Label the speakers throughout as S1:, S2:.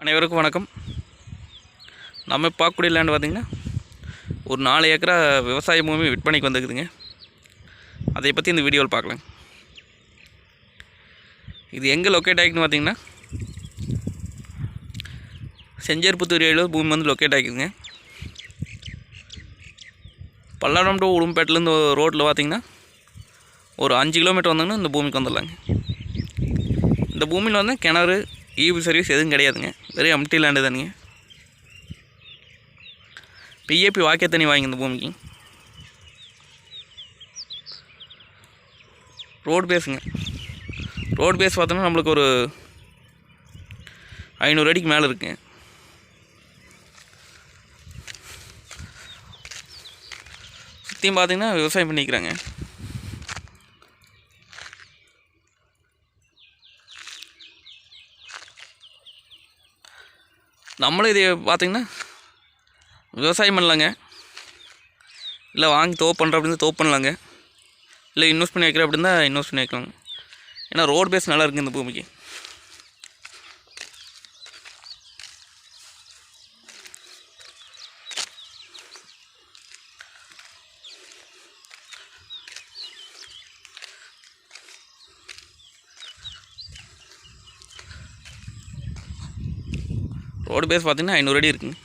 S1: அனைவருக்கும் வணக்கம். நம்ம பார்க்கக்கூடிய லேண்ட் பார்த்திங்கன்னா ஒரு நாலு ஏக்கரா விவசாய பூமி விற்பனைக்கு வந்துருக்குதுங்க. அதை பற்றி இந்த வீடியோவில் பார்க்கலாம். இது எங்கே லொக்கேட் ஆகிக்குன்னு பார்த்திங்கன்னா செஞ்சேர்புத்தூர் ஏழில் பூமி வந்து லொக்கேட் ஆகிக்குதுங்க பல்லாடம் டு உடும்பேட்டிலேருந்து ரோட்டில் பார்த்திங்கன்னா ஒரு அஞ்சு கிலோமீட்டர் வந்தாங்கன்னா இந்த பூமிக்கு வந்துடலாங்க. இந்த பூமியில் வந்து கிணறு ஈபி சர்வீஸ் எதுவும் கிடையாதுங்க. வெறும் எம்டி லேண்டு தானுங்க. பிஏபி வாக்கிய தண்ணி வாங்கி இந்த பூமிக்கு. ரோடு பேஸுங்க ரோடு பேஸ் பார்த்தோன்னா நம்மளுக்கு ஒரு ஐநூறு அடிக்கு மேலே இருக்குங்க. சுற்றியும் பார்த்தீங்கன்னா விவசாயம் பண்ணிக்கிறாங்க. நம்மளும் இது பார்த்திங்கன்னா விவசாயம் பண்ணலாங்க. இல்லை வாங்கி தோப் பண்ணுற அப்படின்னு தோப் பண்ணலாங்க. இல்லை இன்வெஸ்ட் பண்ணி வைக்கிற அப்படின்னா இன்வெஸ்ட் பண்ணி வைக்கலாங்க ஏன்னா ரோடு பேஸ் நல்லா இருக்குது இந்த பூமிக்கு. ரோடு பேஸ் பார்த்தீங்கன்னா ஐநூறு அடி இருக்குங்க.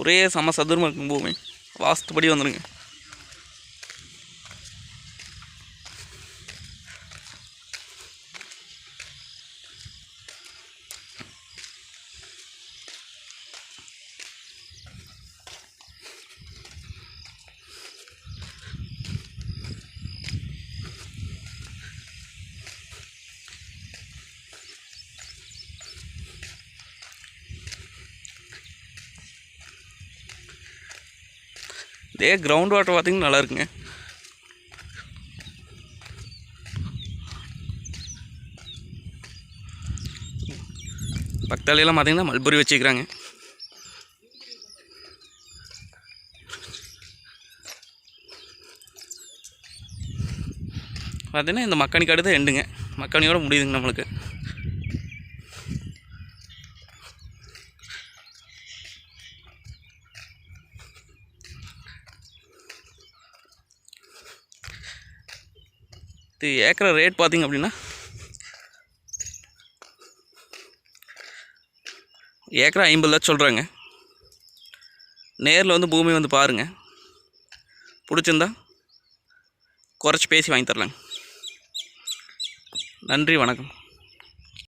S1: ஒரே சம சதுரமாக இருக்குங்க பூமி. வாஸ்துபடி வந்துடுங்க இதே கிரவுண்ட் வாட்டர் பார்த்தீங்கன்னா நல்லா இருக்குங்க. பக்தாலையெல்லாம் பார்த்தீங்கன்னா மல்புரி வச்சுக்கிறாங்க. பார்த்தீங்கன்னா இந்த மக்காணி தான் எண்டுங்க மக்கானியோட முடியுதுங்க நம்மளுக்கு. இது ஏக்கரை ரேட் பார்த்தீங்க அப்படின்னா ஏக்கரை ஐம்பது லட்சம் சொல்கிறாங்க நேரில் வந்து பூமி வந்து பாருங்கள் பிடிச்சிருந்தா குறைச்சி பேசி வாங்கி தரலாங்க. நன்றி வணக்கம்.